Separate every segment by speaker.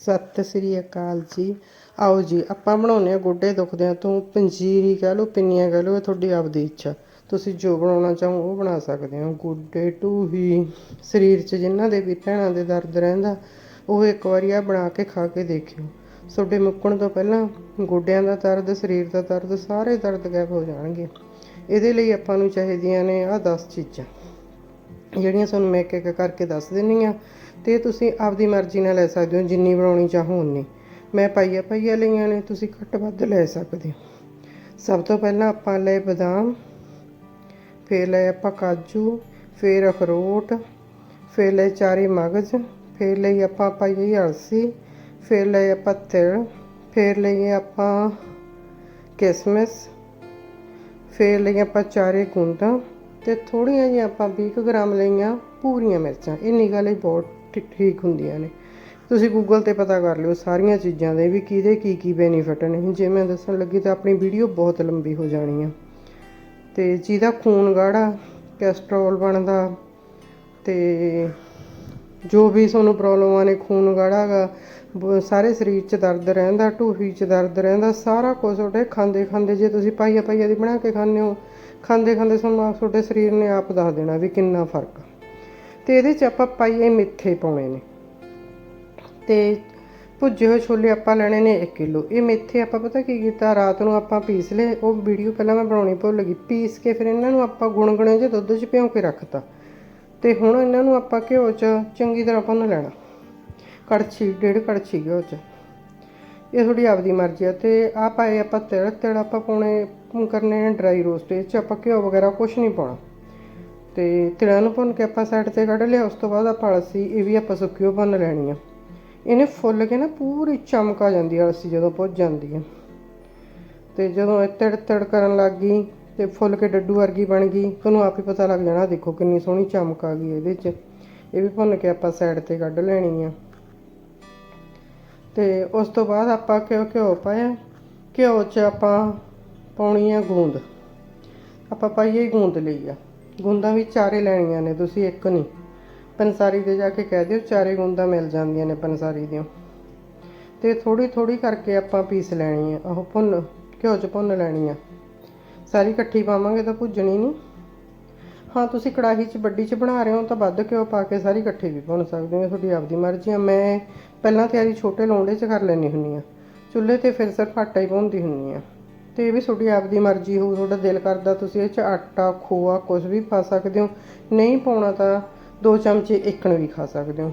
Speaker 1: ਸਤਿ ਸ੍ਰੀ ਅਕਾਲ ਜੀ। ਆਓ ਜੀ, ਆਪਾਂ ਬਣਾਉਂਦੇ ਆ ਗੋਡੇ ਦੁਖਦਿਆਂ ਤੋਂ ਪੰਜੀਰੀ ਕਹਿ ਲਓ, ਪਿੰਨੀਆਂ ਕਹਿ ਲਓ, ਇਹ ਤੁਹਾਡੀ ਆਪਦੀ ਇੱਛਾ। ਤੁਸੀਂ ਜੋ ਬਣਾਉਣਾ ਚਾਹੋ, ਉਹ ਬਣਾ ਸਕਦੇ ਹੋ। ਗੋਡੇ ਢੂਹੀ ਸਰੀਰ 'ਚ ਜਿਨ੍ਹਾਂ ਦੇ ਵੀ ਭੈਣਾਂ ਦੇ ਦਰਦ ਰਹਿੰਦਾ, ਉਹ ਇੱਕ ਵਾਰੀ ਆ ਬਣਾ ਕੇ ਖਾ ਕੇ ਦੇਖਿਓ। ਤੁਹਾਡੇ ਮੁੱਕਣ ਤੋਂ ਪਹਿਲਾਂ ਗੋਡਿਆਂ ਦਾ ਦਰਦ, ਸਰੀਰ ਦਾ ਦਰਦ, ਸਾਰੇ ਦਰਦ ਗਾਇਬ ਹੋ ਜਾਣਗੇ। ਇਹਦੇ ਲਈ ਆਪਾਂ ਨੂੰ ਚਾਹੀਦੀਆਂ ਨੇ ਆਹ 10 ਚੀਜ਼ਾਂ। ਜਿਹੜੀਆਂ ਤੁਹਾਨੂੰ ਮੈਂ ਇੱਕ ਇੱਕ ਕਰਕੇ ਦੱਸ ਦਿੰਨੀ ਆ। ਤੇ ਤੁਸੀਂ ਆਪਦੀ ਮਰਜ਼ੀ ਨਾਲ ਲੈ ਸਕਦੇ ਹੋ, ਜਿੰਨੀ ਬਣਾਉਣੀ ਚਾਹੋ ਉਨੀ ਮੈਂ ਪਾਈਆ ਪਾਈਆ ਲਈਆਂ ਨੇ, ਤੁਸੀਂ ਘੱਟ ਵੱਧ ਲੈ ਸਕਦੇ ਹੋ। ਸਭ ਤੋਂ ਪਹਿਲਾਂ ਆਪਾਂ ਲਏ ਬਦਾਮ, ਫਿਰ ਲਏ ਆਪਾਂ ਕਾਜੂ, ਫਿਰ ਅਖਰੋਟ, ਫਿਰ ਲਏ ਚਾਰੇ ਮਗਜ਼, ਫਿਰ ਲਈ ਆਪਾਂ ਪਾਈ ਅਲਸੀ, ਫਿਰ ਲਏ ਆਪਾਂ ਤਿਲ, ਫਿਰ ਲਈਏ ਆਪਾਂ ਕਿਸਮਿਸ, ਫਿਰ ਲਈਆਂ ਆਪਾਂ ਚਾਰੇ ਗੁੰਦਾਂ ਤੇ ਥੋੜੀਆਂ ਜਿਹੀਆਂ ਆਪਾਂ 20 ਕੁ ਗ੍ਰਾਮ ਲਈਆਂ ਪੂਰੀਆਂ ਮਿਰਚਾਂ। ਇੰਨੀ ਗੱਲ ਹੀ ਬਹੁਤ ਠੀਕ ਠੀਕ ਹੁੰਦੀਆਂ ਨੇ। ਤੁਸੀਂ ਗੂਗਲ ਤੇ ਪਤਾ ਕਰ ਲਿਓ ਸਾਰੀਆਂ ਚੀਜ਼ਾਂ ਦੇ ਵੀ ਕਿਹਦੇ ਕੀ ਕੀ ਬੈਨੀਫਿਟ ਨੇ। ਜੇ ਮੈਂ ਦੱਸਣ ਲੱਗੀ ਤਾਂ ਆਪਣੀ ਵੀਡੀਓ ਬਹੁਤ ਲੰਬੀ ਹੋ ਜਾਣੀ ਆ। ਤੇ ਜਿਹਦਾ ਖੂਨ ਗਾੜਾ ਕੈਸਟਰੋਲ ਬਣਦਾ, ਤੇ ਜੋ ਵੀ ਤੁਹਾਨੂੰ ਪ੍ਰੋਬਲਮਾਂ ਨੇ ਖੂਨ ਗਾੜਾ ਗਾ ਬ- ਸਾਰੇ ਸਰੀਰ 'ਚ ਦਰਦ ਰਹਿੰਦਾ, ਢੂਹੀ 'ਚ ਦਰਦ ਰਹਿੰਦਾ, ਸਾਰਾ ਕੁਝ ਤੁਹਾਡੇ ਖਾਂਦੇ ਖਾਂਦੇ ਜੇ ਤੁਸੀਂ ਪਾਈਆ ਪਾਈਆ ਦੀ ਬਣਾ ਕੇ ਖਾਂਦੇ ਹੋ, ਖਾਂਦੇ ਖਾਂਦੇ ਤੁਹਾਨੂੰ ਆਪ ਤੁਹਾਡੇ ਸਰੀਰ ਨੇ ਆਪ ਦੱਸ ਦੇਣਾ ਵੀ ਕਿੰਨਾ ਫ਼ਰਕ ਆ। ਤੇ ਇਹਦੇ 'ਚ ਆਪਾਂ ਪਾਈਏ ਮਿੱਠੇ ਪਾਉਣੇ ਨੇ। ਤੇ ਭੁੱਜੇ ਹੋਏ ਛੋਲੇ ਆਪਾਂ ਲੈਣੇ ਨੇ 1 ਕਿਲੋ। ਇਹ ਮੇਥੇ ਆਪਾਂ ਪਤਾ ਕੀ ਕੀਤਾ? ਰਾਤ ਨੂੰ ਆਪਾਂ ਪੀਸ ਲਏ। ਉਹ ਵੀਡੀਓ ਪਹਿਲਾਂ ਮੈਂ ਬਣਾਉਣੀ ਭੁੱਲ ਗਈ। ਪੀਸ ਕੇ ਫਿਰ ਇਹਨਾਂ ਨੂੰ ਆਪਾਂ ਗੁਣਗੁਣੇ ਜਿਹੇ ਦੁੱਧ 'ਚ ਭਿਉਂ ਕੇ ਰੱਖਤਾ। ਤੇ ਹੁਣ ਇਹਨਾਂ ਨੂੰ ਆਪਾਂ ਘਿਓ 'ਚ ਚੰਗੀ ਤਰ੍ਹਾਂ ਭੁੰਨ ਲੈਣਾ। ਕੜਛੀ, ਡੇਢ ਕੜਛੀ ਘਿਓ 'ਚ। ਇਹ ਥੋੜੀ ਆਪਦੀ ਮਰਜ਼ੀ ਆ। ਤੇ ਆ ਪਾਏ ਆਪਾਂ ਤਿਲ। ਤਿਲ ਆਪਾਂ ਪਾਉਣੇ ਕਰਨੇ ਨੇ ਡਰਾਈ ਰੋਸਟ ਇਹ 'ਚ ਆਪਾਂ ਘਿਓ ਵਗੈਰਾ ਕੁਝ ਨਹੀਂ ਪਾਉਣਾ। ਤੇ ਤਿਲਾਂ ਨੂੰ ਭੁੰਨ ਕੇ ਆਪਾਂ ਸਾਈਡ ਤੇ ਕੱਢ ਲਿਆ, ਉਸ ਤੋਂ ਬਾਅਦ ਆਪਾਂ ਅਲਸੀ ਇਹ ਵੀ ਆਪਾਂ ਸੁੱਕੀ ਭੁੰਨ ਲੈਣੀ ਆ। ਇਹਨੇ ਫੁੱਲ ਕੇ ਨਾ ਪੂਰੀ ਚਮਕ ਆ ਜਾਂਦੀ ਆ, ਅਲਸੀ ਜਦੋਂ ਭੁੱਜ ਜਾਂਦੀ ਆ। ਤੇ ਜਦੋਂ ਇਹ ਤੜ ਤੜ ਕਰਨ ਲੱਗ ਗਈ ਤੇ ਫੁੱਲ ਕੇ ਡੱਡੂ ਵਰਗੀ ਬਣ ਗਈ ਤੁਹਾਨੂੰ ਆਪ ਹੀ ਪਤਾ ਲੱਗ ਜਾਣਾ, ਦੇਖੋ ਕਿੰਨੀ ਸੋਹਣੀ ਚਮਕ ਆ ਗਈ ਇਹਦੇ 'ਚ। ਇਹ ਵੀ ਭੁੰਨ ਕੇ ਆਪਾਂ ਸਾਈਡ ਤੇ ਕੱਢ ਲੈਣੀ ਆ। ਤੇ ਉਸ ਤੋਂ ਬਾਅਦ ਆਪਾਂ ਘਿਓ ਘਿਓ ਪਾਇਆ। ਘਿਓ 'ਚ ਆਪਾਂ ਪਾਉਣੀ ਆ ਗੂੰਦ। ਆਪਾਂ ਪਾਈਏ ਗੂੰਦ ਲਈ ਆ। ਗੁੰਦਾਂ ਵੀ ਚਾਰੇ ਲੈਣੀਆਂ ਨੇ, ਤੁਸੀਂ ਇੱਕ ਨਹੀਂ। ਪੰਸਾਰੀ ਦੇ ਜਾ ਕੇ ਕਹਿ ਦਿਓ, ਚਾਰੇ ਗੁੰਦਾਂ ਮਿਲ ਜਾਂਦੀਆਂ ਨੇ ਪੰਸਾਰੀ ਦੀਆਂ। ਤੇ ਥੋੜੀ ਥੋੜੀ ਕਰਕੇ ਆਪਾਂ ਪੀਸ ਲੈਣੀ ਆ ਉਹ ਭੁੰਨ, ਘਿਓ 'ਚ ਭੁੰਨ ਲੈਣੀ ਆ। ਸਾਰੀ ਇਕੱਠੀ ਪਾਵਾਂਗੇ ਤਾਂ ਭੁੱਜਣੀ ਨਹੀਂ। ਹਾਂ, ਤੁਸੀਂ ਕੜਾਹੀ 'ਚ ਵੱਡੀ 'ਚ ਬਣਾ ਰਹੇ ਹੋ ਤਾਂ ਵੱਧ ਘਿਓ ਪਾ ਕੇ ਸਾਰੀ ਇਕੱਠੀ ਵੀ ਭੁੰਨ ਸਕਦੇ ਹੋ, ਤੁਹਾਡੀ ਆਪਦੀ ਮਰਜ਼ੀ ਆ। ਮੈਂ ਪਹਿਲਾਂ ਤਿਆਰੀ ਛੋਟੇ ਲੋਂਡੇ 'ਚ ਕਰ ਲੈਣੀ ਹੁੰਨੀ ਆ। ਚੁੱਲ੍ਹੇ ਤੇ ਫਿਰ ਸਿਰਫ ਆਟਾ ਹੀ ਭੁੰਨਦੀ ਹੁੰਨੀ ਆ। ਤੇ ਇਹ ਵੀ ਤੁਹਾਡੀ ਆਪਦੀ ਮਰਜ਼ੀ ਹੋਊ, ਤੁਹਾਡਾ ਦਿਲ ਕਰਦਾ ਤੁਸੀਂ ਇਹ 'ਚ ਆਟਾ, ਖੋਆ ਕੁਝ ਵੀ ਪਾ ਸਕਦੇ ਹੋ। ਨਹੀਂ ਪਾਉਣਾ ਤਾਂ ਦੋ ਚਮਚੇ ਇੱਕਣ ਵੀ ਖਾ ਸਕਦੇ ਹੋ।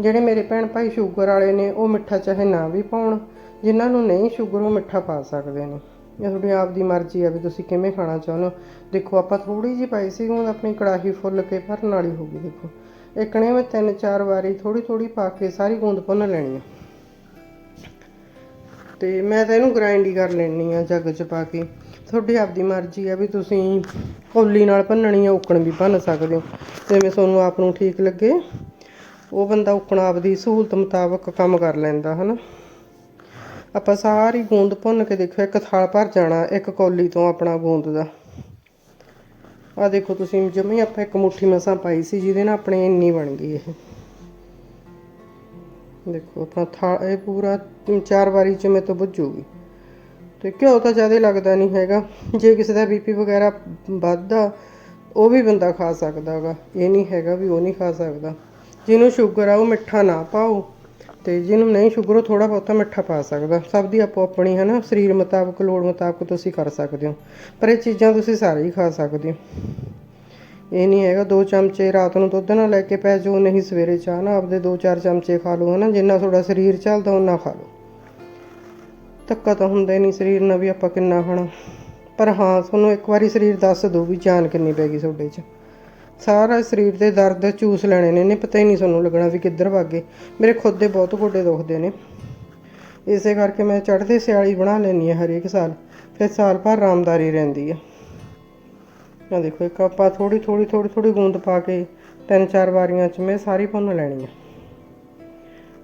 Speaker 1: ਜਿਹੜੇ ਮੇਰੇ ਭੈਣ ਭਾਈ ਸ਼ੂਗਰ ਵਾਲੇ ਨੇ, ਉਹ ਮਿੱਠਾ ਚਾਹੇ ਨਾ ਵੀ ਪਾਉਣ, ਜਿਨ੍ਹਾਂ ਨੂੰ ਨਹੀਂ ਸ਼ੂਗਰ, ਉਹ ਮਿੱਠਾ ਪਾ ਸਕਦੇ ਨੇ। ਇਹ ਤੁਹਾਡੀ ਆਪਦੀ ਮਰਜ਼ੀ ਆ ਵੀ ਤੁਸੀਂ ਕਿਵੇਂ ਖਾਣਾ ਚਾਹੁੰਦੇ ਹੋ। ਦੇਖੋ, ਆਪਾਂ ਥੋੜੀ ਜਿਹੀ ਪਾਈ ਸੀ, ਹੁਣ ਆਪਣੀ ਕੜਾਹੀ ਫੁੱਲ ਕੇ ਭਰਨ ਵਾਲੀ ਹੋ ਗਈ, ਦੇਖੋ। ਇੱਕਣੇ ਮੈਂ ਤਿੰਨ ਚਾਰ ਵਾਰੀ ਥੋੜੀ ਥੋੜੀ ਪਾ ਕੇ ਸਾਰੀ ਗੂੰਦ ਭੁੰਨ ਲੈਣੀ ਹੈ ਤੇ ਮੈਂ ਤਾਂ ਇਹਨੂੰ ਗ੍ਰਾਈਂਡ ਹੀ ਕਰ ਲੈਣੀ ਆ ਜੱਗ 'ਚ ਪਾ ਕੇ। ਤੁਹਾਡੀ ਆਪਦੀ ਮਰਜ਼ੀ ਆ ਵੀ ਤੁਸੀਂ ਕੌਲੀ ਨਾਲ ਭੰਨਣੀ ਆ, ਉਕਣ ਵੀ ਭੰਨ ਸਕਦੇ ਹੋ। ਜਿਵੇਂ ਤੁਹਾਨੂੰ ਆਪ ਨੂੰ ਠੀਕ ਲੱਗੇ, ਉਹ ਬੰਦਾ ਉਕਣ ਆਪਦੀ ਸਹੂਲਤ ਮੁਤਾਬਕ ਕੰਮ ਕਰ ਲੈਂਦਾ, ਹਨਾ। ਆਪਾਂ ਸਾਰੀ ਗੂੰਦ ਭੁੰਨ ਕੇ ਦੇਖੋ ਇੱਕ ਥਾਲ ਭਰ ਜਾਣਾ, ਇੱਕ ਕੌਲੀ ਤੋਂ ਆਪਣਾ ਗੂੰਦ ਦਾ। ਆ ਦੇਖੋ ਤੁਸੀਂ, ਜਮੀ ਆਪਾਂ ਇੱਕ ਮੁੱਠੀ ਮਸਾਂ ਪਾਈ ਸੀ, ਜਿਹਦੇ ਨਾਲ ਆਪਣੇ ਇੰਨੀ ਬਣ ਗਈ ਇਹ। ਦੇਖੋ ਆਪਣਾ ਥਾ, ਇਹ ਪੂਰਾ ਚਾਰ ਵਾਰੀ ਚ ਮੇ ਤੋਂ ਬੁੱਝੂਗੀ। ਤੇ ਘਿਓ ਤਾਂ ਜ਼ਿਆਦਾ ਲੱਗਦਾ ਨਹੀਂ ਹੈਗਾ। ਜੇ ਕਿਸੇ ਦਾ ਬੀਪੀ ਵਗੈਰਾ ਵੱਧਦਾ, ਉਹ ਵੀ ਬੰਦਾ ਖਾ ਸਕਦਾ ਹੈਗਾ। ਇਹ ਨਹੀਂ ਹੈਗਾ ਵੀ ਉਹ ਨਹੀਂ ਖਾ ਸਕਦਾ। ਜਿਹਨੂੰ ਸ਼ੂਗਰ ਆ, ਉਹ ਮਿੱਠਾ ਨਾ ਪਾਓ। ਤੇ ਜਿਹਨੂੰ ਨਹੀਂ ਸ਼ੂਗਰ, ਉਹ ਥੋੜਾ ਬਹੁਤਾ ਮਿੱਠਾ ਪਾ ਸਕਦਾ। ਸਭ ਦੀ ਆਪੋ ਆਪਣੀ ਹੈ ਨਾ ਸਰੀਰ ਮੁਤਾਬਕ, ਲੋੜ ਮੁਤਾਬਕ ਤੁਸੀਂ ਕਰ ਸਕਦੇ ਹੋ। ਪਰ ਇਹ ਚੀਜ਼ਾਂ ਤੁਸੀਂ ਸਾਰੇ ਹੀ ਖਾ ਸਕਦੇ ਹੋ। ਇਹ ਨਹੀਂ ਹੈਗਾ, ਦੋ ਚਮਚੇ ਰਾਤ ਨੂੰ ਦੁੱਧ ਨਾਲ ਲੈ ਕੇ ਪੈ ਜਾਓ, ਨਹੀਂ ਸਵੇਰੇ ਚਾਹ ਨਾਲ ਆਪਦੇ ਦੋ ਚਾਰ ਚਮਚੇ ਖਾ ਲਓ, ਹਨਾ, ਜਿੰਨਾ ਤੁਹਾਡਾ ਸਰੀਰ ਚੱਲਦਾ ਉਹਨਾਂ ਖਾ ਲਓ। ਧੱਕਾ ਤਾਂ ਹੁੰਦਾ ਨਹੀਂ ਸਰੀਰ ਨਾਲ ਵੀ ਆਪਾਂ ਕਿੰਨਾ ਖਾਣਾ। ਪਰ ਹਾਂ, ਤੁਹਾਨੂੰ ਇੱਕ ਵਾਰੀ ਸਰੀਰ ਦੱਸ ਦੋ ਵੀ ਜਾਨ ਕਿੰਨੀ ਪੈ ਗਈ ਤੁਹਾਡੇ 'ਚ। ਸਾਰਾ ਸਰੀਰ ਦੇ ਦਰਦ ਚੂਸ ਲੈਣੇ ਨੇ ਨੇ ਪਤਾ ਹੀ ਨਹੀਂ ਤੁਹਾਨੂੰ ਲੱਗਣਾ ਵੀ ਕਿੱਧਰ ਭਾਗੇ ਮੇਰੇ ਖੁਦ ਦੇ ਬਹੁਤ ਗੋਡੇ ਦੁਖਦੇ ਨੇ। ਇਸੇ ਕਰਕੇ ਮੈਂ ਚੜ੍ਹਦੇ ਸਿਆਲੀ ਬਣਾ ਲੈਣੀ ਆ ਹਰੇਕ ਸਾਲ। ਫਿਰ ਸਾਲ ਭਰ ਆਰਾਮਦਾਰੀ ਰਹਿੰਦੀ ਆ। ਆ ਦੇਖੋ, ਇੱਕ ਆਪਾਂ ਥੋੜੀ ਥੋੜੀ ਥੋੜੀ ਥੋੜੀ ਗੂੰਦ ਪਾ ਕੇ ਤਿੰਨ ਚਾਰ ਵਾਰੀਆਂ ਚ ਮੈਂ ਸਾਰੀ ਭੁੰਨ ਲੈਣੀ ਆ।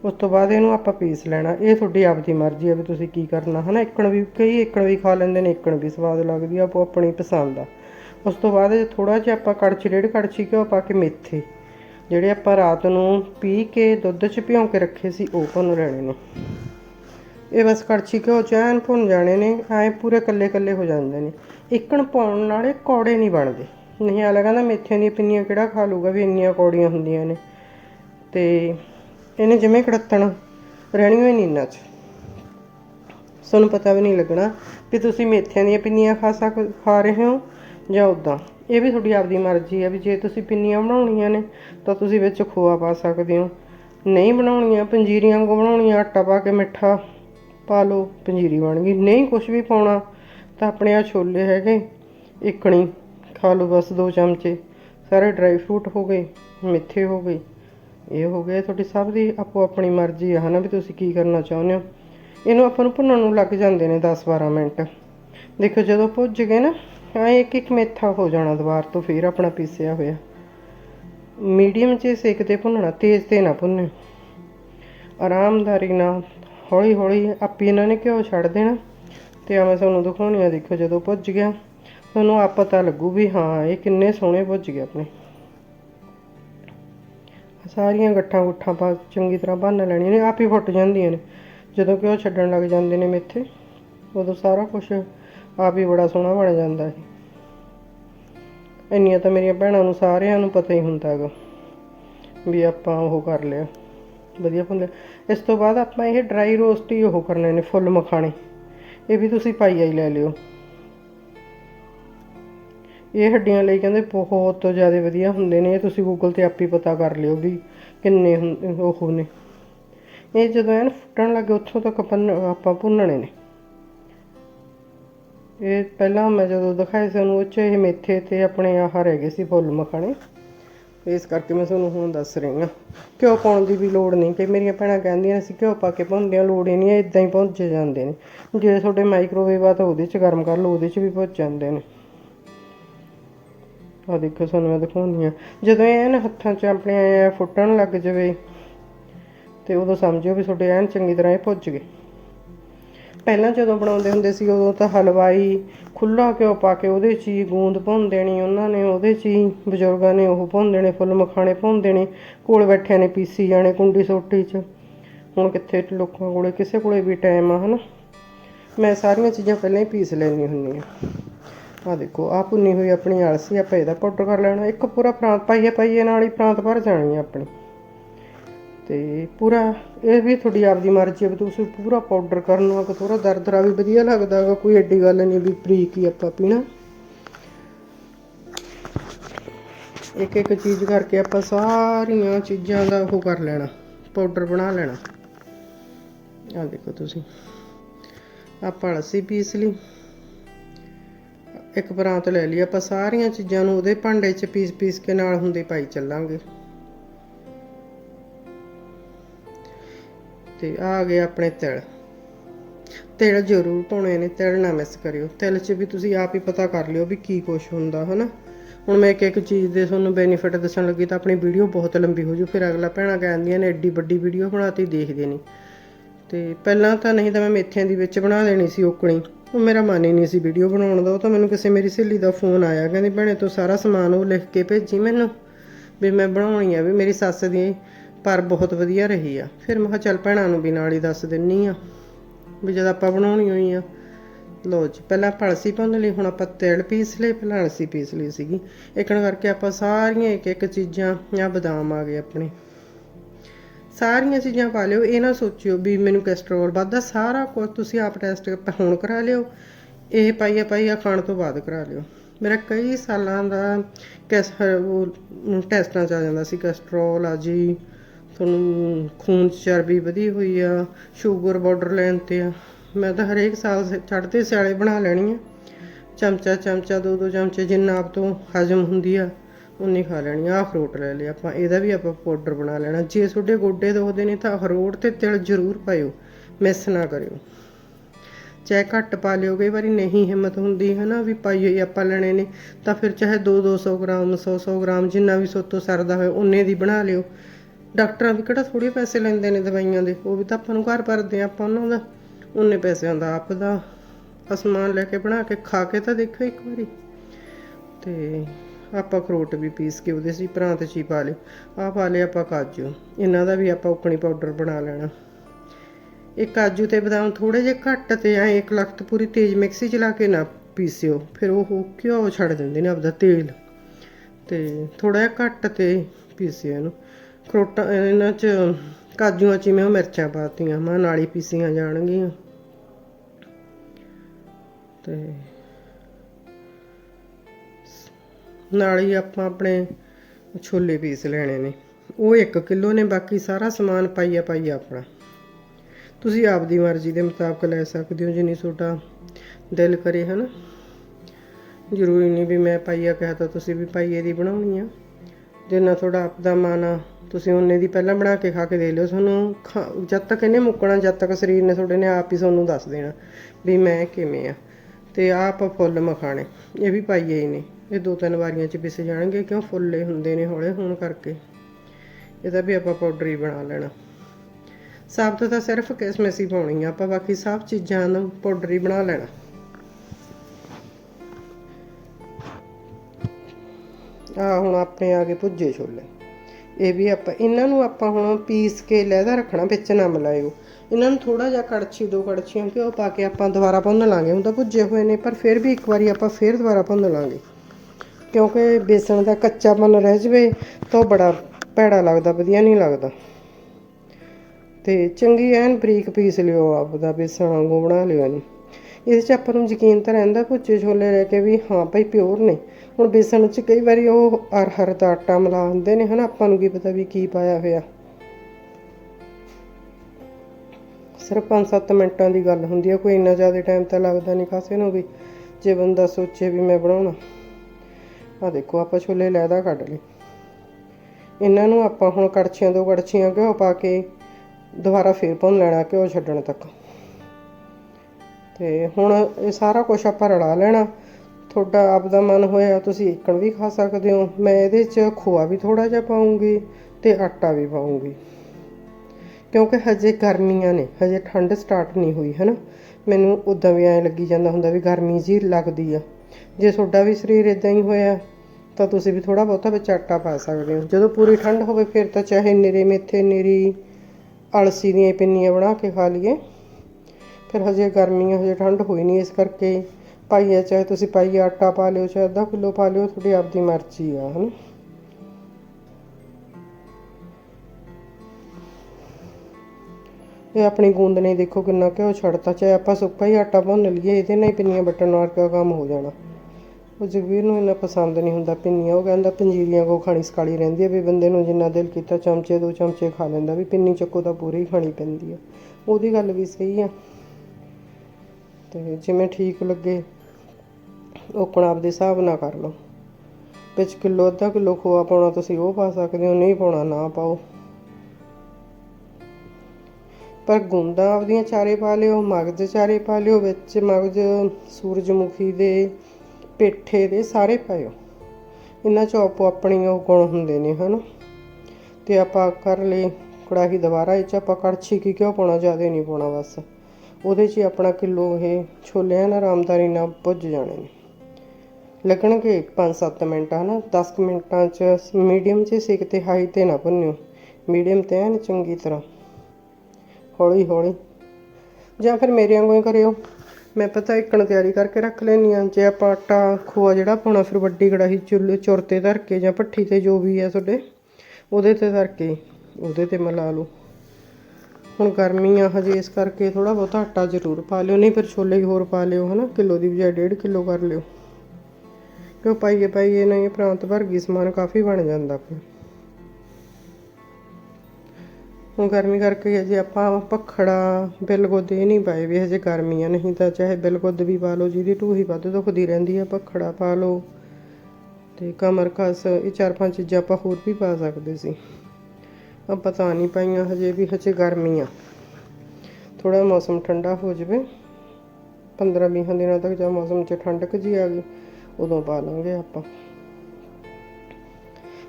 Speaker 1: ਉਸ ਤੋਂ ਬਾਅਦ ਇਹਨੂੰ ਆਪਾਂ ਪੀਸ ਲੈਣਾ। ਇਹ ਤੁਹਾਡੀ ਆਪਦੀ ਮਰਜ਼ੀ ਹੈ ਵੀ ਤੁਸੀਂ ਕੀ ਕਰਨਾ, ਹਨਾ? ਇੱਕਣ ਵੀ, ਕਈ ਇੱਕਣ ਵੀ ਖਾ ਲੈਂਦੇ ਨੇ, ਇੱਕਣ ਵੀ ਸਵਾਦ ਲੱਗਦੀ ਆ, ਆਪੋ ਆਪਣੀ ਪਸੰਦ ਆ। ਉਸ ਤੋਂ ਬਾਅਦ ਥੋੜਾ ਜਿਹਾ ਆਪਾਂ ਕੜਛੀ ਡੇਢ ਕੜਛੀ ਘਿਓ ਪਾ ਕੇ ਮੇਥੇ, ਜਿਹੜੇ ਆਪਾਂ ਰਾਤ ਨੂੰ ਪੀ ਕੇ, ਦੁੱਧ 'ਚ ਭਿਉਂ ਕੇ ਰੱਖੇ ਸੀ, ਉਹ ਭੁੰਨ ਲੈਣੇ ਨੇ। ਇਹ ਬਸ ਕੜਛੀ ਘਿਓ ਚੈਨ ਭੁੰਨ ਜਾਣੇ ਨੇ, ਐ ਪੂਰੇ ਕੱਲੇ ਕੱਲੇ ਹੋ ਜਾਂਦੇ ਨੇ। ਇੱਕਣ ਪਾਉਣ ਨਾਲੇ ਕੌੜੇ ਨਹੀਂ ਬਣਦੇ। ਨਹੀਂ ਆ ਕਹਿੰਦਾ ਮੇਥਿਆਂ ਦੀਆਂ ਪਿੰਨੀਆਂ ਕਿਹੜਾ ਖਾ ਲੂਗਾ ਵੀ ਇੰਨੀਆਂ ਕੌੜੀਆਂ ਹੁੰਦੀਆਂ ਨੇ। ਤੇ ਇਹਨੇ ਜਿਵੇਂ ਕੜੱਤਣ ਰਹਿਣੀਆਂ ਹੀ ਨਹੀਂ 'ਚ। ਤੁਹਾਨੂੰ ਪਤਾ ਵੀ ਨਹੀਂ ਲੱਗਣਾ ਵੀ ਤੁਸੀਂ ਮੇਥਿਆਂ ਦੀਆਂ ਪਿੰਨੀਆਂ ਖਾ ਸਕ, ਖਾ ਰਹੇ ਹੋ ਜਾਂ ਉਦਾਂ ਇਹ ਵੀ ਤੁਹਾਡੀ ਆਪਦੀ ਮਰਜ਼ੀ ਹੈ ਵੀ ਜੇ ਤੁਸੀਂ ਪਿੰਨੀਆਂ ਬਣਾਉਣੀਆਂ ਨੇ ਤਾਂ ਤੁਸੀਂ ਵਿੱਚ ਖੋਆ ਪਾ ਸਕਦੇ ਹੋ। ਨਹੀਂ ਬਣਾਉਣੀਆਂ ਪੰਜੀਰੀਆਂ ਵਾਂਗੂ ਬਣਾਉਣੀਆਂ, ਆਟਾ ਪਾ ਕੇ ਮਿੱਠਾ ਪਾ ਲਓ, ਪੰਜੀਰੀ ਬਣ ਗਈ। ਨਹੀਂ ਕੁਝ ਵੀ ਪਾਉਣਾ ਤਾਂ ਆਪਣੇ ਆ ਛੋਲੇ ਹੈਗੇ, ਇਕਣੀ, ਖਾ ਲਓ ਬਸ ਦੋ ਚਮਚੇ। ਸਾਰੇ ਡਰਾਈ ਫਰੂਟ ਹੋ ਗਏ, ਮਿੱਠੇ ਹੋ ਗਏ। ਇਹ ਹੋ ਗਏ ਤੁਹਾਡੀ ਸਭ ਦੀ ਆਪੋ ਆਪਣੀ ਮਰਜ਼ੀ ਹੈ ਹਨਾ ਵੀ ਤੁਸੀਂ ਕੀ ਕਰਨਾ ਚਾਹੁੰਦੇ ਹੋ। ਇਹਨੂੰ ਆਪਾਂ ਨੂੰ ਭੁੰਨਣ ਨੂੰ ਲੱਗ ਜਾਂਦੇ ਨੇ 10-12 ਮਿੰਟ। ਦੇਖੋ ਜਦੋਂ ਭੁੱਜ ਗਏ ਨਾ ਐ ਇੱਕ ਇੱਕ ਮੇਥਾ ਹੋ ਜਾਣਾ ਦੁਬਾਰ ਤੋਂ, ਫੇਰ ਆਪਣਾ ਪੀਸਿਆ ਹੋਇਆ। ਮੀਡੀਅਮ 'ਚ ਸੇਕ ਤੇ ਭੁੰਨਣਾ, ਤੇਜ਼ ਤੇ ਨਾ ਭੁੰਨੇ। ਆਰਾਮਦਾਰੀ ਨਾਲ ਹੌਲੀ ਹੌਲੀ ਆਪੀ ਇਹਨਾਂ ਨੇ ਘਿਓ ਛੱਡ ਦੇਣਾ। ਤੇ ਆ ਮੈਂ ਤੁਹਾਨੂੰ ਦਿਖਾਉਣੀ ਆ ਦੇਖੋ ਜਦੋਂ ਭੁੱਜ ਗਿਆ, ਤੁਹਾਨੂੰ ਆਪ ਪਤਾ ਲੱਗੂ ਵੀ ਹਾਂ, ਇਹ ਕਿੰਨੇ ਸੋਹਣੇ ਭੁੱਜ ਗਏ ਆਪਣੇ। ਸਾਰੀਆਂ ਗੱਠਾਂ ਗੁੱਠਾਂ ਪਾ ਚੰਗੀ ਤਰ੍ਹਾਂ ਭੰਨ ਲੈਣੀਆਂ ਨੇ, ਆਪ ਹੀ ਫੁੱਟ ਜਾਂਦੀਆਂ ਨੇ। ਜਦੋਂ ਕਿ ਉਹ ਛੱਡਣ ਲੱਗ ਜਾਂਦੇ ਨੇ ਮੇਥੇ, ਉਦੋਂ ਸਾਰਾ ਕੁਝ ਆਪ ਹੀ ਬੜਾ ਸੋਹਣਾ ਬਣ ਜਾਂਦਾ ਹੈ ਇੰਨੀਆਂ ਤਾਂ ਮੇਰੀਆਂ ਭੈਣਾਂ ਨੂੰ ਸਾਰਿਆਂ ਨੂੰ ਪਤਾ ਹੀ ਹੁੰਦਾ ਹੈਗਾ ਵੀ ਆਪਾਂ ਉਹ ਕਰ ਲਿਆ, ਵਧੀਆ ਭੁੰਨ ਇਸ ਤੋਂ ਬਾਅਦ ਆਪਾਂ ਇਹ ਡਰਾਈ ਰੋਸਟ ਹੀ ਉਹ ਕਰਨੇ ਨੇ, ਫੁੱਲ ਮਖਾਣੇ। ਇਹ ਵੀ ਤੁਸੀਂ ਪਾਈਆ ਹੀ ਲੈ ਲਿਓ। ਇਹ ਹੱਡੀਆਂ ਲਈ ਕਹਿੰਦੇ ਬਹੁਤ ਜ਼ਿਆਦਾ ਵਧੀਆ ਹੁੰਦੇ ਨੇ, ਇਹ ਤੁਸੀਂ ਗੂਗਲ ਤੇ ਆਪੇ ਪਤਾ ਕਰ ਲਿਓ ਵੀ ਕਿੰਨੇ ਉਹ ਨੇ ਇਹ ਜਦੋਂ ਐਨ ਫੁੱਟਣ ਲੱਗੇ, ਉੱਥੋਂ ਤੱਕ ਭੰਨ- ਆਪਾਂ ਭੁੰਨਣੇ ਨੇ। ਇਹ ਪਹਿਲਾਂ ਮੈਂ ਜਦੋਂ ਦਿਖਾਏ ਸੀ ਉਹਨੂੰ, ਉਹ 'ਚ ਇਹ ਮੇਥੇ ਤੇ ਆਪਣੇ ਆਹ ਰਹਿ ਗਏ ਸੀ ਫੁੱਲ ਮਖਾਣੇ। ਇਸ ਕਰਕੇ ਮੈਂ ਤੁਹਾਨੂੰ ਹੁਣ ਦੱਸ ਰਹੀ ਹਾਂ। ਘਿਓ ਪਾਉਣ ਦੀ ਵੀ ਲੋੜ ਨਹੀਂ। ਕਿ ਮੇਰੀਆਂ ਭੈਣਾਂ ਕਹਿੰਦੀਆਂ ਅਸੀਂ ਘਿਓ ਪਾ ਕੇ ਭੁੰਨਦੇ ਹਾਂ ਲੋੜ ਹੀ ਨਹੀਂ ਇਦਾਂ ਹੀ ਭੁੱਜ ਜਾਂਦੇ ਨੇ। ਜੇ ਤੁਹਾਡੇ ਮਾਈਕ੍ਰੋਵੇਵ ਆ ਤਾਂ ਉਹਦੇ 'ਚ ਗਰਮ ਕਰ ਲਓ, ਉਹਦੇ 'ਚ ਵੀ ਭੁੱਜ ਜਾਂਦੇ ਨੇ। ਆ ਦੇਖੋ, ਤੁਹਾਨੂੰ ਮੈਂ ਦਿਖਾਉਂਦੀ ਹਾਂ। ਜਦੋਂ ਇਹ ਐਨ ਹੱਥਾਂ 'ਚ ਆਪਣੇ ਫੁੱਟਣ ਲੱਗ ਜਾਵੇ, ਤੇ ਉਦੋਂ ਸਮਝਿਓ ਵੀ ਤੁਹਾਡੇ ਐਨ ਚੰਗੀ ਤਰ੍ਹਾਂ ਇਹ ਭੁੱਜ ਗਏ। ਪਹਿਲਾਂ ਜਦੋਂ ਬਣਾਉਂਦੇ ਹੁੰਦੇ ਸੀ, ਉਦੋਂ ਤਾਂ ਹਲਵਾਈ ਖੁੱਲਾ ਘਿਓ ਪਾ ਕੇ ਉਹਦੇ 'ਚ ਹੀ ਗੂੰਦ ਭੁੰਨ ਦੇਣੀ, ਉਹਨਾਂ ਨੇ ਉਹਦੇ 'ਚ ਹੀ ਬਜ਼ੁਰਗਾਂ ਨੇ ਉਹ ਭੁੰਨ ਦੇਣੇ, ਫੁੱਲ ਮਖਾਣੇ ਭੁੰਨ ਦੇਣੇ, ਕੋਲ ਬੈਠਿਆਂ ਨੇ ਪੀਸੀ ਜਾਣੇ ਕੁੰਡੀ ਸੋਟੀ 'ਚ। ਹੁਣ ਕਿੱਥੇ ਲੋਕਾਂ ਕੋਲੇ, ਕਿਸੇ ਕੋਲੇ ਵੀ ਟਾਈਮ ਆ, ਹਨਾ? ਮੈਂ ਸਾਰੀਆਂ ਚੀਜ਼ਾਂ ਪਹਿਲਾਂ ਹੀ ਪੀਸ ਲੈਣੀ ਹੁੰਦੀ ਆ ਆ ਦੇਖੋ ਆ ਭੁੰਨੀ ਹੋਈ ਆਪਣੀ ਆਲਸੀ, ਆਪਾਂ ਇਹਦਾ ਪਾਊਡਰ ਕਰ ਲੈਣਾ। ਇੱਕ ਪੂਰਾ ਪ੍ਰਾਂਤ ਪਾਈਏ ਪਾਈਏ, ਨਾਲ ਹੀ ਪ੍ਰਾਂਤ ਭਰ ਜਾਣੀ ਆ ਆਪਣੀ। ਤੇ ਪੂਰਾ, ਇਹ ਵੀ ਤੁਹਾਡੀ ਆਪਦੀ ਮਰਜ਼ੀ ਹੈ ਵੀ ਤੁਸੀਂ ਪੂਰਾ ਪਾਊਡਰ ਕਰਨਾ ਕਿ ਥੋੜਾ ਦਰਦਰਾ ਵੀ ਵਧੀਆ ਲੱਗਦਾ ਗਾ ਕੋਈ ਐਡੀ ਗੱਲ ਨਹੀਂ ਵੀ ਬਰੀਕ ਹੀ ਆਪਾਂ ਪੀਣਾ। ਇੱਕ ਇੱਕ ਚੀਜ਼ ਕਰਕੇ ਆਪਾਂ ਸਾਰੀਆਂ ਚੀਜ਼ਾਂ ਦਾ ਉਹ ਕਰ ਲੈਣਾ ਪਾਊਡਰ ਬਣਾ ਲੈਣਾ। ਆ ਦੇਖੋ ਤੁਸੀਂ, ਆਪਾਂ ਲੱਸੀ ਪੀਸ ਲਈ। ਇੱਕ ਬਰਾਤ ਲੈ ਲਈ, ਆਪਾਂ ਸਾਰੀਆਂ ਚੀਜ਼ਾਂ ਨੂੰ ਉਹਦੇ ਭਾਂਡੇ 'ਚ ਪੀਸ ਪੀਸ ਕੇ ਨਾਲ ਹੁੰਦੇ ਪਾਈ ਚੱਲਾਂਗੇ। ਤੇ ਆ ਗਏ ਆਪਣੇ ਤਿਲ। ਤਿਲ ਜ਼ਰੂਰ ਪਾਉਣੇ ਨੇ, ਤਿਲ ਨਾ ਮਿਸ ਕਰਿਓ। ਤਿਲ 'ਚ ਵੀ ਤੁਸੀਂ ਆਪ ਹੀ ਪਤਾ ਕਰ ਲਿਓ ਵੀ ਕੀ ਕੁਛ ਹੁੰਦਾ, ਹਨਾ? ਹੁਣ ਮੈਂ ਇੱਕ ਇੱਕ ਚੀਜ਼ ਦੇ ਤੁਹਾਨੂੰ ਬੈਨੀਫਿਟ ਦੱਸਣ ਲੱਗੀ ਤਾਂ ਆਪਣੀ ਵੀਡੀਓ ਬਹੁਤ ਲੰਬੀ ਹੋ ਜੂ, ਫਿਰ ਅਗਲਾ ਭੈਣਾਂ ਕਹਿੰਦੀਆਂ ਨੇ, ਐਡੀ ਵੱਡੀ ਵੀਡੀਓ ਬਣਾਤੀ, ਦੇਖਦੇ ਨਹੀਂ ਤੇ ਪਹਿਲਾਂ ਤਾਂ ਨਹੀਂ ਤਾਂ ਮੈਂ ਮੇਥਿਆਂ ਦੀ ਵਿੱਚ ਬਣਾ ਦੇਣੀ ਸੀ ਓਕਣੀ। ਉਹ ਮੇਰਾ ਮਨ ਹੀ ਨਹੀਂ ਸੀ ਵੀਡੀਓ ਬਣਾਉਣ ਦਾ, ਉਹ ਤਾਂ ਮੈਨੂੰ ਕਿਸੇ ਮੇਰੀ ਸਹੇਲੀ ਦਾ ਫੋਨ ਆਇਆ, ਕਹਿੰਦੀ, ਭੈਣੇ, ਤੂੰ ਸਾਰਾ ਸਮਾਨ ਉਹ ਲਿਖ ਕੇ ਭੇਜੀ ਮੈਨੂੰ, ਵੀ ਮੈਂ ਬਣਾਉਣੀ ਆ, ਵੀ ਮੇਰੀ ਸੱਸ ਦੀ ਪਰ ਬਹੁਤ ਵਧੀਆ ਰਹੀ ਆ। ਫਿਰ ਮੈਂ ਕਿਹਾ ਚੱਲ ਭੈਣਾਂ ਨੂੰ ਵੀ ਨਾਲ ਹੀ ਦੱਸ ਦਿੰਨੀ ਆ ਵੀ ਜਦ ਆਪਾਂ ਬਣਾਉਣੀ ਹੋਈ ਆ। ਲੋ ਜੀ, ਪਹਿਲਾਂ ਪਲਸੀ ਭੁੰਨ ਲਈ, ਹੁਣ ਆਪਾਂ ਤਿਲ ਪੀਸ ਲਏ ਪਹਿਲਾਂ ਅਲਸੀ ਪੀਸ ਲਈ ਸੀਗੀ। ਇੱਕਣ ਕਰਕੇ ਆਪਾਂ ਸਾਰੀਆਂ ਇੱਕ ਇੱਕ ਚੀਜ਼ਾਂ ਜਾਂ ਬਦਾਮ ਆ ਗਏ ਆਪਣੇ। ਸਾਰੀਆਂ ਚੀਜ਼ਾਂ ਪਾ ਲਿਓ, ਇਹ ਨਾ ਸੋਚਿਓ ਵੀ ਮੈਨੂੰ ਕੋਲੇਸਟ੍ਰੋਲ ਵੱਧਦਾ, ਸਾਰਾ ਕੁਝ ਤੁਸੀਂ ਆਪ ਟੈਸਟ ਹੁਣ ਕਰਾ ਲਿਓ। ਇਹ ਪਾਈਆ ਪਾਈਆ ਖਾਣ ਤੋਂ ਬਾਅਦ ਕਰਾ ਲਿਓ। ਮੇਰਾ ਕਈ ਸਾਲਾਂ ਦਾ ਕੈਸ ਟੈਸਟਾਂ ਚ ਆ ਜਾਂਦਾ ਸੀ ਕੋਲੇਸਟ੍ਰੋਲ ਆ ਜੀ। ਤੁਹਾਨੂੰ ਖੂਨ 'ਚ ਚਰਬੀ ਵਧੀ ਹੋਈ ਆ ਸ਼ੂਗਰ ਬਾਰਡਰ ਲਾਈਨ ਤੇ ਆ। ਮੈਂ ਤਾਂ ਹਰੇਕ ਸਾਲ ਚੜ੍ਹਦੇ ਸਿਆਲੇ ਬਣਾ ਲੈਣੀ ਆ। ਚਮਚਾ ਚਮਚਾ, ਦੋ ਦੋ ਚਮਚੇ ਜਿੰਨਾ ਆਪ ਤੋਂ ਹਜਮ ਹੁੰਦੀ ਆ ਉਨੀ ਖਾ ਲੈਣੀ ਆ। ਅਖਰੋਟ ਲੈ ਲਿਆ ਆਪਾਂ, ਇਹਦਾ ਵੀ ਆਪਾਂ ਪਾਊਡਰ ਬਣਾ ਲੈਣਾ। ਜੇ ਤੁਹਾਡੇ ਗੋਡੇ ਦੁਖਦੇ ਨੇ ਤਾਂ ਅਖਰੋਟ ਤੇ ਤਿਲ ਜ਼ਰੂਰ ਪਾਇਓ ਮਿਸ ਨਾ ਕਰਿਓ। ਚਾਹੇ ਘੱਟ ਪਾ ਲਿਓ, ਕਈ ਵਾਰੀ ਨਹੀਂ ਹਿੰਮਤ ਹੁੰਦੀ ਹੈ ਨਾ ਵੀ ਪਾਈਓ ਆਪਾਂ ਲੈਣੇ ਨੇ, ਤਾਂ ਫਿਰ ਚਾਹੇ 2 200 ਗ੍ਰਾਮ 100 100 ਗ੍ਰਾਮ, ਜਿੰਨਾ ਵੀ ਸੋਤੋਂ ਸਰਦਾ ਹੋਏ ਉਨੇ ਦੀ ਬਣਾ ਲਿਓ। ਡਾਕਟਰਾਂ ਵੀ ਕਿਹੜਾ ਥੋੜੇ ਪੈਸੇ ਲੈਂਦੇ ਨੇ ਦਵਾਈਆਂ ਦੇ, ਉਹ ਵੀ ਤਾਂ ਆਪਾਂ ਨੂੰ ਘਰ ਭਰਦੇ ਆ ਆਪਾਂ ਉਹਨਾਂ ਦਾ ਉਨੇ ਪੈਸਿਆਂ ਦਾ ਆਪ ਦਾ ਅਸਮਾਨ ਲੈ ਕੇ ਬਣਾ ਕੇ ਖਾ ਕੇ ਤਾਂ ਦੇਖੋ ਇੱਕ ਵਾਰੀ। ਤੇ ਆਪਾਂ ਖਰੋਟ ਵੀ ਪੀਸ ਕੇ ਉਹਦੇ ਸੀ, ਪ੍ਰਾਂਤ ਚ ਹੀ ਪਾ ਲਿਓ। ਆਹ ਪਾ ਲਿਆ ਆਪਾਂ ਕਾਜੂ, ਇਹਨਾਂ ਦਾ ਵੀ ਆਪਾਂ ਉਕਣੀ ਪਾਊਡਰ ਬਣਾ ਲੈਣਾ। ਇਹ ਕਾਜੂ ਤੇ ਬਦਾਮ ਥੋੜੇ ਜਿਹੇ ਘੱਟ ਤੇ ਐ ਇੱਕ ਲਖਤ ਪੂਰੀ ਤੇਜ਼ ਮਿਕਸੀ ਚਲਾ ਕੇ ਨਾ ਪੀਸਿਓ, ਫਿਰ ਉਹ ਘਿਓ ਛੱਡ ਦਿੰਦੇ ਨੇ ਆਪਦਾ ਤੇਲ? ਤੇ ਥੋੜਾ ਜਿਹਾ ਘੱਟ ਤੇ ਪੀਸਿਓ ਇਹਨੂੰ। ਖਰੋਟਾਂ ਇਹਨਾਂ ਚ ਕਾਜੂਆਂ ਚ ਮੈਂ ਮਿਰਚਾਂ ਪਾਤੀਆਂ। ਮੈਂ ਨਾਲ ਹੀ ਪੀਸੀਆਂ ਜਾਣਗੀਆਂ। ਤੇ ਨਾਲ ਹੀ ਆਪਾਂ ਆਪਣੇ ਛੋਲੇ ਪੀਸ ਲੈਣੇ ਨੇ। ਉਹ 1 ਕਿਲੋ ਨੇ, ਬਾਕੀ ਸਾਰਾ ਸਮਾਨ ਪਾਈਆ ਪਾਈਆ ਆਪਣਾ। ਤੁਸੀਂ ਆਪਦੀ ਮਰਜ਼ੀ ਦੇ ਮੁਤਾਬਕ ਲੈ ਸਕਦੇ ਹੋ, ਜਿੰਨੀ ਤੁਹਾਡਾ ਦਿਲ ਕਰੇ, ਹਨਾ? ਜ਼ਰੂਰੀ ਨਹੀਂ ਵੀ ਮੈਂ ਪਾਈਆ ਕਿਹਾ ਤਾਂ ਤੁਸੀਂ ਵੀ ਪਾਈਏ ਦੀ ਬਣਾਉਣੀ ਆ। ਜਿੰਨਾ ਤੁਹਾਡਾ ਆਪਦਾ ਮਨ ਆ ਤੁਸੀਂ ਉਹਨੇ ਦੀ ਪਹਿਲਾਂ ਬਣਾ ਕੇ ਖਾ ਕੇ ਦੇ ਲਿਓ। ਤੁਹਾਨੂੰ ਜਦ ਤੱਕ ਇਹਨੇ ਮੁੱਕਣਾ, ਜਦ ਤੱਕ ਸਰੀਰ ਨੇ ਤੁਹਾਡੇ ਨੇ ਆਪ ਹੀ ਤੁਹਾਨੂੰ ਦੱਸ ਦੇਣਾ ਵੀ ਮੈਂ ਕਿਵੇਂ ਆ। ਤੇ ਆਹ ਆਪਾਂ ਫੁੱਲ ਮਖਾਣੇ। ਇਹ ਵੀ ਪਾਈਏ ਹੀ ਨੇ ਇਹ ਦੋ ਤਿੰਨ ਵਾਰੀਆਂ ਚ ਪਿਸ ਜਾਣਗੇ, ਕਿਉਂ ਫੁੱਲੇ ਹੁੰਦੇ ਨੇ ਹੌਲੇ ਹੋਣ ਕਰਕੇ। ਇਹਦਾ ਵੀ ਆਪਾਂ ਪਾਊਡਰ ਹੀ ਬਣਾ ਲੈਣਾ। ਸਾਬਤ ਤਾਂ ਸਿਰਫ ਕਿਸਮਿਸ ਹੀ ਪਾਉਣੀ ਆ। ਆਪਾਂ ਬਾਕੀ ਸਭ ਚੀਜ਼ਾਂ ਨੂੰ ਪਾਊਡਰ ਹੀ ਬਣਾ ਲੈਣਾ। ਆ ਹੁਣ ਆਪਣੇ ਆ ਗਏ ਭੁੱਜੇ ਛੋਲੇ। ਇਹ ਵੀ ਆਪਾਂ, ਇਹਨਾਂ ਨੂੰ ਆਪਾਂ ਹੁਣ ਪੀਸ ਕੇ ਲਹਿਦਾ ਰੱਖਣਾ, ਵਿੱਚ ਨਾ ਮਿਲਾਇਓ ਇਹਨਾਂ ਨੂੰ ਥੋੜਾ ਜਿਹਾ ਕੜਛੀ, ਦੋ ਕੜਛੀਆਂ ਘਿਓ ਪਾ ਕੇ ਆਪਾਂ ਦੁਬਾਰਾ ਭੁੰਨ ਲਾਂਗੇ। ਹੁਣ ਤਾਂ ਭੁੱਜੇ ਹੋਏ ਨੇ, ਪਰ ਫਿਰ ਵੀ ਇੱਕ ਵਾਰੀ ਆਪਾਂ ਫਿਰ ਦੁਬਾਰਾ ਭੁੰਨ ਲਾਂਗੇ। ਕਿਉਂਕਿ ਬੇਸਣ ਦਾ ਕੱਚਾਪਨ ਰਹਿ ਜਵੇ, ਤਾਂ ਉਹ ਬੜਾ ਭੈੜਾ ਲੱਗਦਾ, ਵਧੀਆ ਨਹੀਂ ਲੱਗਦਾ। ਤੇ ਚੰਗੀ ਐਨ ਬਰੀਕ ਪੀਸ ਲਿਓ ਆਪਦਾ ਬੇਸਣ ਵਾਂਗੂ, ਬਣਾ ਲਿਓ ਇਹਨੂੰ। ਇਹਦੇ 'ਚ ਆਪਾਂ ਨੂੰ ਯਕੀਨ ਤਾਂ ਰਹਿੰਦਾ ਭੁੱਜੇ ਛੋਲੇ ਲੈ ਕੇ ਵੀ ਹਾਂ ਭਾਈ ਪਿਓਰ ਨੇ। ਹੁਣ ਬੇਸਣ 'ਚ ਕਈ ਵਾਰੀ ਉਹ ਅਰਹਰ ਦਾ ਆਟਾ ਮਿਲਾ ਹੁੰਦੇ ਨੇ, ਹਨਾ? ਆਪਾਂ ਨੂੰ ਕੀ ਪਤਾ ਵੀ ਕੀ ਪਾਇਆ ਹੋਇਆ। ਸਿਰਫ 5-7 ਮਿੰਟਾਂ ਦੀ ਗੱਲ ਹੁੰਦੀ ਹੈ ਕੋਈ ਇੰਨਾ ਜ਼ਿਆਦਾ ਟਾਈਮ ਤਾਂ ਲੱਗਦਾ ਨਹੀਂ ਕਾਸੇ ਨੂੰ ਵੀ, ਜੇ ਬੰਦਾ ਸੋਚੇ ਵੀ ਮੈਂ ਬਣਾਉਣਾ। ਆ ਦੇਖੋ, ਆਪਾਂ ਛੋਲੇ ਲੈਦਾ ਕੱਢ ਲਏ। ਇਹਨਾਂ ਨੂੰ ਆਪਾਂ ਹੁਣ ਕੜਛੀਆਂ ਦੋ ਕੜਛੀਆਂ ਘਿਓ ਪਾ ਕੇ ਦੁਬਾਰਾ ਫੇਰ ਭੁੰਨ ਲੈਣਾ ਘਿਓ ਛੱਡਣ ਤੱਕ। ਤੇ ਹੁਣ ਇਹ ਸਾਰਾ ਕੁਝ ਆਪਾਂ ਰਲਾ ਲੈਣਾ। ਤੁਹਾਡਾ ਆਪਦਾ ਮਨ ਹੋਇਆ, ਤੁਸੀਂ ਏਕਣ ਵੀ ਖਾ ਸਕਦੇ ਹੋ। ਮੈਂ ਇਹਦੇ 'ਚ ਖੋਆ ਵੀ ਥੋੜਾ ਜਿਹਾ ਪਾਉਂਗੀ ਤੇ ਆਟਾ ਵੀ ਪਾਉਂਗੀ ਕਿਉਂਕਿ ਹਜੇ ਗਰਮੀਆਂ ਨੇ, ਹਜੇ ਠੰਡ ਸਟਾਰਟ ਨਹੀਂ ਹੋਈ ਹੈ ਨਾ ਮੈਨੂੰ ਉਦਾਂ ਵੀ ਐਂ ਲੱਗੀ ਜਾਂਦਾ ਹੁੰਦਾ ਵੀ ਗਰਮੀ ਜੀ ਲੱਗਦੀ ਆ। ਜੇ ਤੁਹਾਡਾ ਵੀ ਸਰੀਰ ਇਦਾਂ ਹੀ ਹੋਇਆ, ਤਾਂ ਤੁਸੀਂ ਵੀ ਥੋੜਾ ਬਹੁਤਾ ਵਿੱਚ ਆਟਾ ਪਾ ਸਕਦੇ ਹੋ। ਜਦੋਂ ਪੂਰੀ ਠੰਡ ਹੋਵੇ, ਫਿਰ ਤਾਂ ਚਾਹੇ ਨਿਰੇ ਮੇਥੇ ਨਿਰੀ ਅਲਸੀ ਦੀਆਂ ਪਿੰਨੀਆਂ ਬਣਾ ਕੇ ਖਾ ਲਈਏ। ਫਿਰ ਹਜੇ ਗਰਮੀਆਂ ਹਜੇ ਠੰਡ ਹੋਈ ਨਹੀਂ ਇਸ ਕਰਕੇ। ਪਾਈਆ ਚਾਹੇ ਤੁਸੀਂ ਪਾਈਆ ਆਟਾ ਪਾ ਲਿਓ ਚਾਹੇ ਅੱਧਾ ਕਿਲੋ ਪਾ ਲਿਓ, ਤੁਹਾਡੀ ਆਪਦੀ ਮਰਜ਼ੀ ਆ, ਹਨਾ? ਇਹ ਆਪਣੀ ਗੂੰਦ ਨੇ ਦੇਖੋ ਕਿੰਨਾ ਘਿਓ ਛੱਡਤਾ, ਚਾਹੇ ਆਪਾਂ ਸੁੱਕਾ ਹੀ ਆਟਾ ਭੁੰਨ ਲਈਏ, ਇਹਦੇ ਨਾਲ ਹੀ ਪਿੰਨੀਆਂ ਬੱਟਣ ਨਾਲ ਕਾ ਕੰਮ ਹੋ ਜਾਣਾ। ਉਹ ਜਗਵੀਰ ਨੂੰ ਇੰਨਾ ਪਸੰਦ ਨਹੀਂ ਹੁੰਦਾ ਪਿੰਨੀਆਂ, ਉਹ ਕਹਿੰਦਾ ਪੰਜੀਰੀਆਂ ਕੋ ਖਾਣੀ ਸਕਾਲੀ ਰਹਿੰਦੀ ਹੈ ਵੀ ਬੰਦੇ ਨੂੰ ਜਿੰਨਾ ਦਿਲ ਕੀਤਾ ਚਮਚੇ ਦੋ ਚਮਚੇ ਖਾ ਲੈਂਦਾ, ਵੀ ਪਿੰਨੀ ਚੱਕੋ ਤਾਂ ਪੂਰੀ ਖਾਣੀ ਪੈਂਦੀ ਆ। ਉਹਦੀ ਗੱਲ ਵੀ ਸਹੀ ਆ। ਤੇ ਜਿਵੇਂ ਠੀਕ ਲੱਗੇ, ਉਹ ਆਪਦੇ ਹਿਸਾਬ ਨਾਲ ਕਰ ਲਓ। ਵਿੱਚ ਕਿਲੋ, ਅੱਧਾ ਕਿਲੋ ਖੋਆ ਪਾਉਣਾ ਤੁਸੀਂ, ਉਹ ਪਾ ਸਕਦੇ ਹੋ, ਨਹੀਂ ਪਾਉਣਾ ਨਾ ਪਾਓ। ਪਰ ਗੁੰਦਾ ਆਪਦੀਆਂ ਚਾਰੇ ਪਾ ਲਿਓ, ਮਗਜ਼ ਚਾਰੇ ਪਾ ਲਿਓ, ਵਿੱਚ ਮਗਜ਼ ਸੂਰਜਮੁਖੀ ਦੇ ਪੇਠੇ ਦੇ ਸਾਰੇ ਪਾਇਓ। ਇਹਨਾਂ ਚ ਆਪੋ ਆਪਣੀ ਉਹ ਗੁਣ ਹੁੰਦੇ ਨੇ, ਹਨਾ? ਤੇ ਆਪਾਂ ਕਰ ਲਈ ਕੜਾਹੀ ਦੁਬਾਰਾ, ਇਹ ਚ ਆਪਾਂ ਕੜਛੀ ਕੀ ਕਿਉਂ ਪਾਉਣਾ, ਜ਼ਿਆਦਾ ਨਹੀਂ ਪਾਉਣਾ ਬਸ। ਉਹਦੇ 'ਚ ਆਪਣਾ ਕਿਲੋ ਇਹ ਛੋਲਿਆਂ ਨਾਲ ਆਰਾਮਦਾਰੀ ਨਾਲ ਭੁੱਜ ਜਾਣੇ ਨੇ। ਲੱਗਣਗੇ 5-7 ਮਿੰਟ, ਹਨਾ? 10 ਕੁ ਮਿੰਟਾਂ 'ਚ ਮੀਡੀਅਮ 'ਚ ਸੇਕ ਤੇ ਹਾਈ ਤੇ ਨਾ ਭੁੰਨਿਓ। ਮੀਡੀਅਮ ਤੇ ਐਨ ਚੰਗੀ ਤਰ੍ਹਾਂ। ਹੌਲੀ ਹੌਲੀ ਜਾਂ ਫਿਰ ਮੇਰੇ ਵਾਂਗੂ ਹੀ ਕਰਿਓ। ਮੈਂ ਪਤਾ ਇੱਕਣ ਤਿਆਰੀ ਕਰਕੇ ਰੱਖ ਲੈਣੀ ਆ ਜੇ ਆਪਾਂ ਆਟਾ, ਖੋਆ ਜਿਹੜਾ ਪਾਉਣਾ, ਫਿਰ ਵੱਡੀ ਕੜਾਹੀ ਚੁੱਲ੍ਹੇ ਚੁਰ ਤੇ ਧਰ ਕੇ ਜਾਂ ਭੱਠੀ ਤੇ ਜੋ ਵੀ ਹੈ ਤੁਹਾਡੇ, ਉਹਦੇ ਤੇ ਧਰ ਕੇ, ਉਹਦੇ ਤੇ ਮਿਲਾ ਲਓ ਹੁਣ ਗਰਮੀ ਆ ਹਜੇ, ਇਸ ਕਰਕੇ ਥੋੜਾ ਬਹੁਤਾ ਆਟਾ ਜ਼ਰੂਰ ਪਾ ਲਿਓ, ਨਹੀਂ ਫਿਰ ਛੋਲੇ ਹੀ ਹੋਰ ਪਾ ਲਿਓ, ਹਨਾ, ਕਿਲੋ ਦੀ ਬਜਾਏ ਡੇਢ ਕਿਲੋ ਕਰ ਲਿਓ। ਕਿਉਂ ਪਾਈਏ ਪਾਈਏ ਨਹੀਂ, ਪ੍ਰਾਂਤ ਭਰ ਸਮਾਨ ਕਾਫੀ ਬਣ ਜਾਂਦਾ ਫਿਰ ਹੁਣ ਗਰਮੀ ਕਰਕੇ ਹਜੇ ਆਪਾਂ ਪਖੜਾ ਬਿਲਗੁੱਦ ਇਹ ਨਹੀਂ ਪਾਏ ਵੀ ਹਜੇ ਗਰਮੀ ਆ ਨਹੀਂ, ਤਾਂ ਚਾਹੇ ਬਿਲਗੁੱਦ ਵੀ ਪਾ ਲਓ, ਜਿਹਦੀ ਢੂਹੀ ਵੱਧ ਦੁਖਦੀ ਰਹਿੰਦੀ ਆ ਪਖੜਾ ਪਾ ਲਓ। ਤੇ ਕਮਰ ਕਸ, ਇਹ ਚਾਰ ਪੰਜ ਚੀਜ਼ਾਂ ਆਪਾਂ ਹੋਰ ਵੀ ਪਾ ਸਕਦੇ ਸੀ। ਆ ਪਤਾ ਨਹੀਂ ਪਾਈਆਂ ਹਜੇ ਵੀ, ਹਜੇ ਗਰਮੀ ਆ। ਥੋੜਾ ਮੌਸਮ ਠੰਡਾ ਹੋ ਜਾਵੇ। 15 20 ਦਿਨਾਂ ਤੱਕ ਜਾਂ ਮੌਸਮ 'ਚ ਠੰਡਕ ਜੀ ਆ ਗਈ, ਉਦੋਂ ਪਾ ਲਾਂਗੇ ਆਪਾਂ।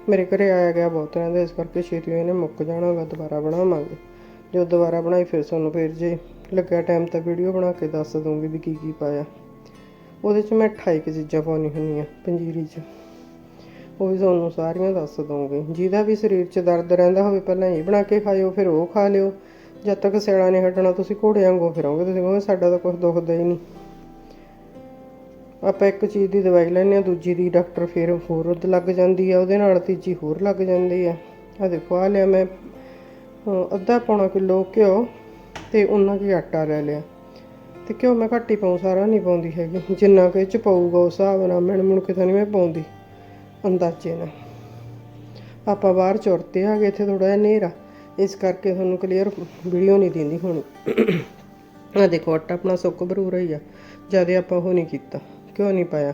Speaker 1: ਮੇਰੇ ਘਰੇ ਆਇਆ ਗਿਆ ਬਹੁਤ ਰਹਿੰਦਾ, ਇਸ ਕਰਕੇ ਛੇਤੀ ਇਹਨੇ ਮੁੱਕ ਜਾਣਾ ਜਾਣਾਗਾ ਦੁਬਾਰਾ ਬਣਾਵਾਂਗੇ। ਜੋ ਦੁਬਾਰਾ ਬਣਾਈ ਫਿਰ ਤੁਹਾਨੂੰ ਫਿਰ ਜੇ ਲੱਗਿਆ ਟਾਈਮ ਤਾਂ ਵੀਡੀਓ ਬਣਾ ਕੇ ਦੱਸ ਦੂੰਗੀ ਵੀ ਕੀ ਕੀ ਪਾਇਆ। ਉਹਦੇ 'ਚ ਮੈਂ 28 ਕੁ ਚੀਜ਼ਾਂ ਪਾਉਣੀ ਹੁੰਦੀਆਂ, ਪੰਜੀਰੀ 'ਚ। ਉਹ ਵੀ ਤੁਹਾਨੂੰ ਸਾਰੀਆਂ ਦੱਸ ਦਊਂਗੀ। ਜਿਹਦਾ ਵੀ ਸਰੀਰ 'ਚ ਦਰਦ ਰਹਿੰਦਾ ਹੋਵੇ, ਪਹਿਲਾਂ ਇਹ ਬਣਾ ਕੇ ਖਾਇਓ, ਫਿਰ ਉਹ ਖਾ ਲਿਓ। ਜਦ ਤੱਕ ਸਿਆਣਾ ਨਹੀਂ ਹਟਣਾ, ਤੁਸੀਂ ਘੋੜੇ ਵਾਂਗੂ ਫਿਰੋਗੇ। ਤੁਸੀਂ ਕਹੋਗੇ, ਸਾਡਾ ਤਾਂ ਕੁਝ ਦੁਖਦਾ ਹੀ ਨਹੀਂ। ਆਪਾਂ ਇੱਕ ਚੀਜ਼ ਦੀ ਦਵਾਈ ਲੈਂਦੇ ਆ ਦੂਜੀ ਦੀ ਡਾਕਟਰ ਫਿਰ ਹੋਰ ਉਹਦੇ ਲੱਗ ਜਾਂਦੀ ਆ, ਉਹਦੇ ਨਾਲ ਤੀਜੀ ਹੋਰ ਲੱਗ ਜਾਂਦੀ ਆ। ਆ ਦੇਖੋ ਆ ਲਿਆ ਮੈਂ ਅੱਧਾ ਪੌਣਾ ਕਿਲੋ ਘਿਓ ਤੇ ਉਹਨਾਂ ਕੀ ਆਟਾ ਲੈ ਲਿਆ। ਤੇ ਘਿਓ ਮੈਂ ਘੱਟ ਹੀ ਪਾਉਂ ਸਾਰਾ ਨਹੀਂ ਪਾਉਂਦੀ ਹੈਗੀ। ਜਿੰਨਾ ਕਿ ਚ ਪਊਗਾ ਉਸ ਹਿਸਾਬ ਨਾਲ ਮਿਣ ਮੁਣ ਕੇ ਤਾਂ ਨਹੀਂ ਮੈਂ ਪਾਉਂਦੀ। ਅੰਦਾਜ਼ੇ ਨਾਲ। ਆਪਾਂ ਬਾਹਰ ਚੁਰਤੇ ਆ ਗਏ ਇੱਥੇ ਥੋੜਾ ਜਿਹਾ ਹਨੇਰਾ। ਇਸ ਕਰਕੇ ਤੁਹਾਨੂੰ ਕਲੀਅਰ ਵੀਡੀਓ ਨਹੀਂ ਦਿੰਦੀ ਹੋਣੀ। ਆ ਦੇਖੋ, ਆਟਾ ਆਪਣਾ ਸੁੱਕ ਭਰੂਰਾ ਰਹੀ ਆ। ਜ਼ਿਆਦਾ ਆਪਾਂ ਉਹ ਨਹੀਂ ਕੀਤਾ, ਕਿਉਂ ਨਹੀਂ ਪਾਇਆ?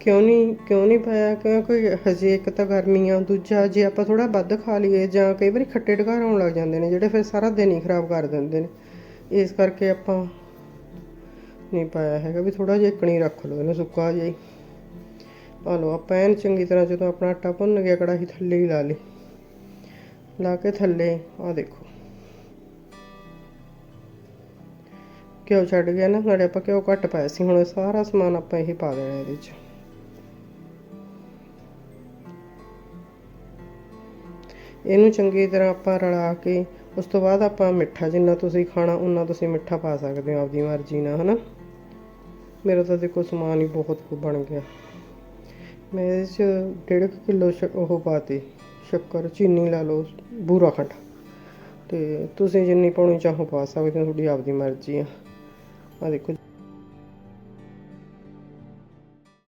Speaker 1: ਕਿਉਂ ਨਹੀਂ ਕਿਉਂ ਨਹੀਂ ਪਾਇਆ? ਕਿਉਂਕਿ ਹਜੇ ਇੱਕ ਤਾਂ ਗਰਮੀ ਆ, ਦੂਜਾ ਜੇ ਆਪਾਂ ਥੋੜਾ ਵੱਧ ਖਾ ਲਈਏ ਜਾਂ ਕਈ ਵਾਰੀ ਖੱਟੇ ਢਕਾਰ ਆਉਣ ਲੱਗ ਜਾਂਦੇ ਨੇ, ਜਿਹੜੇ ਫਿਰ ਸਾਰਾ ਦਿਨ ਹੀ ਖਰਾਬ ਕਰ ਦਿੰਦੇ ਨੇ। ਇਸ ਕਰਕੇ ਆਪਾਂ ਨਹੀਂ ਪਾਇਆ ਹੈਗਾ, ਵੀ ਥੋੜਾ ਜਿਹਾ ਇਕਣੀ ਰੱਖ ਲਓ, ਇਹਨੂੰ ਸੁੱਕਾ ਜਿਹਾ ਆ ਲਓ, ਆਪਾਂ ਐਨ ਚੰਗੀ ਤਰ੍ਹਾਂ ਜਦੋਂ ਆਪਣਾ ਆਟਾ ਭੁੰਨ ਗਿਆ, ਕੜਾਹੀ ਥੱਲੇ ਹੀ ਲਾ ਲਈ। ਲਾ ਕੇ ਥੱਲੇ ਆ ਦੇਖੋ। ਘਿਓ ਛੱਡ ਗਿਆ ਨਾ, ਨਾਲੇ ਆਪਾਂ ਘਿਓ ਘੱਟ ਪਾਇਆ ਸੀ, ਹੁਣ ਸਾਰਾ ਸਮਾਨ ਆਪਾਂ ਇਹ ਪਾ ਦੇਣਾ ਇਹਦੇ 'ਚ। ਇਹਨੂੰ ਚੰਗੀ ਤਰ੍ਹਾਂ ਆਪਾਂ ਰਲਾ ਕੇ, ਉਸ ਤੋਂ ਬਾਅਦ ਆਪਾਂ ਮਿੱਠਾ ਜਿੰਨਾ ਤੁਸੀਂ ਖਾਣਾ ਉਨਾ ਤੁਸੀਂ ਮਿੱਠਾ ਪਾ ਸਕਦੇ ਹੋ, ਆਪਦੀ ਮਰਜ਼ੀ ਨਾਲ, ਹਨਾ? ਮੇਰਾ ਤਾਂ ਦੇਖੋ ਸਮਾਨ ਹੀ ਬਹੁਤ ਬਣ ਗਿਆ। ਮੈਂ ਇਹਦੇ 'ਚ ਡੇਢ ਕੁ ਕਿਲੋ ਉਹ ਪਾਤੀ, ਸ਼ੱਕਰ, ਚੀਨੀ ਲਾ ਲਓ, ਬੂਰਾ ਖੰਡ ਅਤੇ ਤੁਸੀਂ ਜਿੰਨੀ ਪਾਉਣੀ ਚਾਹੋ ਪਾ ਸਕਦੇ ਹੋ, ਤੁਹਾਡੀ ਆਪਦੀ ਮਰਜ਼ੀ ਆ। ਆ ਦੇਖੋ